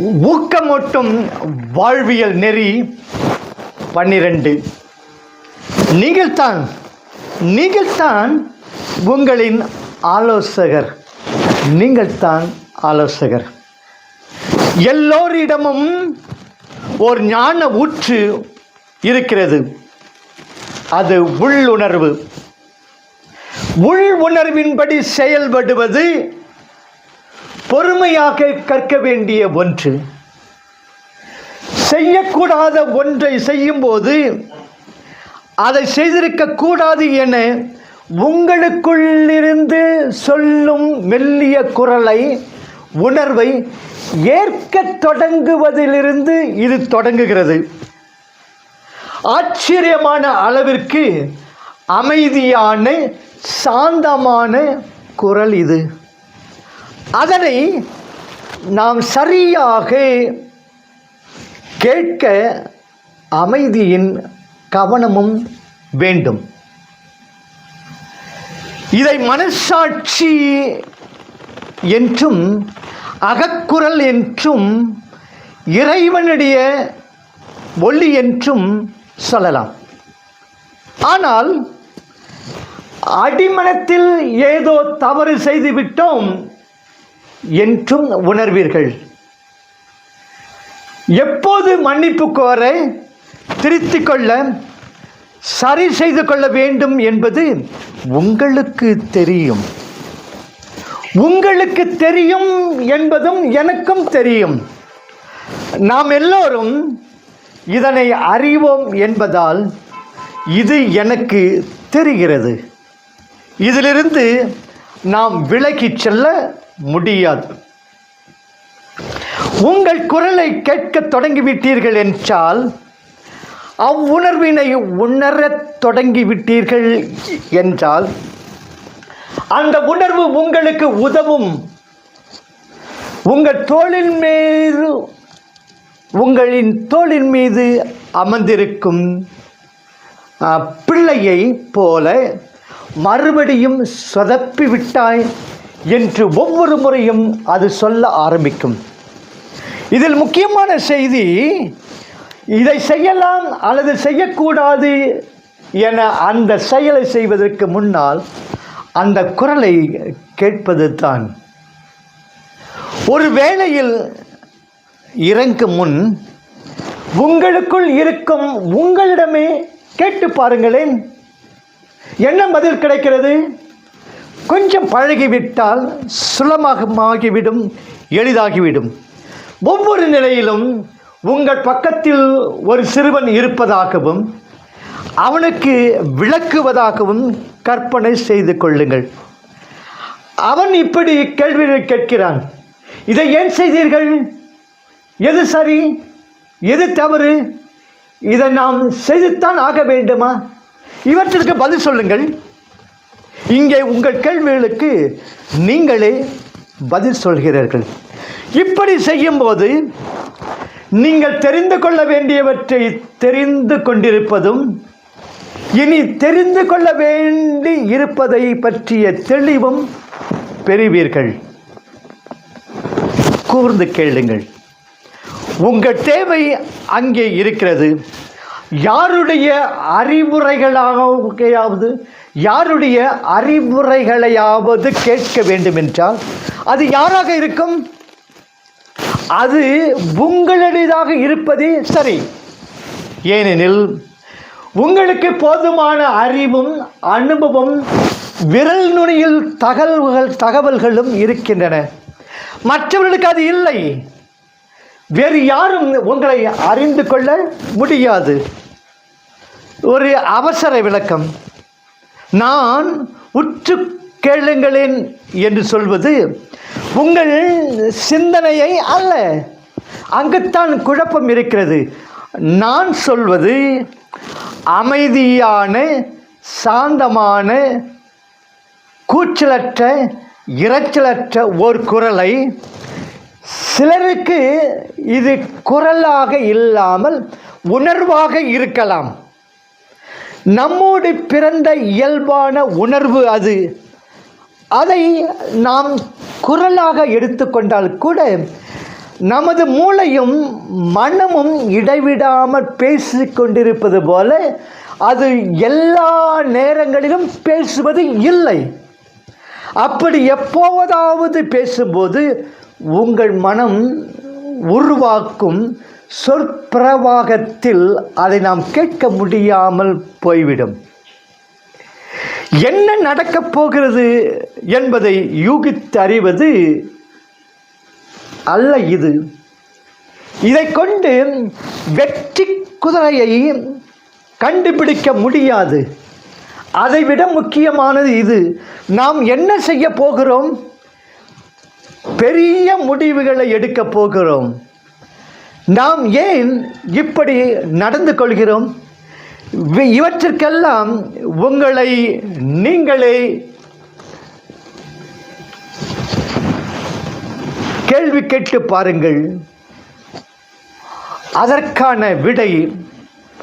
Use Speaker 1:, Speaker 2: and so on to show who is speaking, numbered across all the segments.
Speaker 1: ஊக்கமூட்டும் வாழ்வியல் நெறி பன்னிரண்டு. நீங்கள்தான் நீங்கள்தான் உங்களின் ஆலோசகர். நீங்கள்தான் ஆலோசகர். எல்லோரிடமும் ஒரு ஞான ஊற்று இருக்கிறது. அது உள்ளுணர்வு உள் உணர்வின்படி செயல்படுவது பொறுமையாக கற்க வேண்டிய ஒன்று. செய்யக்கூடாத ஒன்றை செய்யும்போது அதை செய்திருக்க கூடாது என உங்களுக்குள்ளிருந்து சொல்லும் மெல்லிய குரலை உணர்வை ஏற்க தொடங்குவதிலிருந்து இது தொடங்குகிறது. ஆச்சரியமான அளவிற்கு அமைதியான சாந்தமான குரல் இது. அதனை நாம் சரியாக கேட்க அமைதியின் கவனமும் வேண்டும். இதை மனசாட்சி என்றும் அகக்குரல் என்றும் இறைவனுடைய ஒளி என்றும் சொல்லலாம். ஆனால் அடிமனத்தில் ஏதோ தவறு செய்துவிட்டோம். என்றும் உணர்வீர்கள். எப்போது மன்னிப்பு கோர திருத்தி கொள்ள சரி செய்து கொள்ள வேண்டும் என்பது உங்களுக்கு தெரியும். உங்களுக்கு தெரியும் என்பதும் எனக்கும் தெரியும். நாம் எல்லோரும் இதனை அறிவோம் என்பதால் இது எனக்கு தெரிகிறது. இதிலிருந்து நாம் விலகிச் செல்ல முடியாது. உங்கள் குரலை கேட்கத் தொடங்கிவிட்டீர்கள் என்றால் அவ்வுணர்வினை உணரத் தொடங்கிவிட்டீர்கள் என்றால் அந்த உணர்வு உங்களுக்கு உதவும். உங்கள் தோளின் மீது உங்களின் தோளின் மீது அமர்ந்திருக்கும் பிள்ளையை போல மறுபடியும் சொதப்பி விட்டாய் என்று ஒவ்வொரு முறையும் அது சொல்ல ஆரம்பிக்கும். இதில் முக்கியமான செய்தி இதை செய்யலாம் அல்லது செய்யக்கூடாது என அந்த செயலை செய்வதற்கு முன்னால் அந்த குரலை கேட்பது தான். ஒரு வேளையில் இறங்கும் முன் உங்களுக்குள் இருக்கும் உங்களிடமே கேட்டு பாருங்களேன். என்ன பதில் கிடைக்கிறது? கொஞ்சம் பழகிவிட்டால் சுலமாகமாகிவிடும் எளிதாகிவிடும். ஒவ்வொரு நிலையிலும் உங்கள் பக்கத்தில் ஒரு சிறுவன் இருப்பதாகவும் அவனுக்கு விளக்குவதாகவும் கற்பனை செய்து கொள்ளுங்கள். அவன் இப்படி கேள்விகள் கேட்கிறான். இதை ஏன் செய்தீர்கள்? எது சரி? எது தவறு? இதை நாம் செய்துத்தான் ஆக வேண்டுமா? இவற்றிற்கு பதில் சொல்லுங்கள். இங்கே உங்கள் கேள்விகளுக்கு நீங்களே பதில் சொல்கிறீர்கள். இப்படி செய்யும்போது நீங்கள் தெரிந்து கொள்ள வேண்டியவற்றை தெரிந்து கொண்டிருப்பதும் இனி தெரிந்து கொள்ள வேண்டி இருப்பதை பற்றிய தெளிவும் பெறுவீர்கள். கூர்ந்து கேளுங்கள். உங்கள் தேவை அங்கே இருக்கிறது. யாருடைய அறிவுரைகளாவது யாருடைய அறிவுரைகளையாவது கேட்க வேண்டும் என்றால் அது யாராக இருக்கும்? அது உங்களுடையதாக இருப்பதே சரி. ஏனெனில் உங்களுக்கு போதுமான அறிவும் அனுபவம் விரல் நுனியில் தகவல்கள் தகவல்களும் இருக்கின்றன. மற்றவர்களுக்கு அது இல்லை. வேறு யாரும் உங்களை அறிந்து கொள்ள முடியாது. ஒரு அவசர விளக்கம். நான் உற்று கேளுங்களேன் என்று சொல்வது உங்கள் சிந்தனையை அல்ல. அங்குத்தான் குழப்பம் இருக்கிறது. நான் சொல்வது அமைதியான சாந்தமான கூச்சலற்ற இரைச்சலற்ற ஒரு குரலை. சிலருக்கு இது குரலாக இல்லாமல் உணர்வாக இருக்கலாம். நம்மோடு பிறந்த இயல்பான உணர்வு அது. அதை நாம் குரலாக எடுத்துக்கொண்டால் கூட நமது மூளையும் மனமும் இடைவிடாமல் பேசி கொண்டிருப்பது போல அது எல்லா நேரங்களிலும் பேசுவது இல்லை. அப்படி எப்போதாவது பேசும்போது உங்கள் மனம் உருவாக்கும் சொற்பிரவாகத்தில் அதை நாம் கேட்க முடியாமல் போய்விடும். என்ன நடக்கப் போகிறது என்பதை யூகித்து அறிவது அல்ல இது. இதை கொண்டு வெற்றி குதிரையை கண்டுபிடிக்க முடியாது. அதைவிட முக்கியமானது இது. நாம் என்ன செய்ய போகிறோம்? பெரிய முடிவுகளை எடுக்க போகிறோம். நாம் ஏன் இப்படி நடந்து கொள்கிறோம்? இவற்றிற்கெல்லாம் உங்களை நீங்களே கேள்வி கேட்டு பாருங்கள். அதற்கான விடை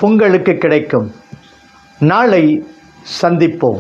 Speaker 1: உங்களுக்கு கிடைக்கும். நாளை சந்திப்போம்.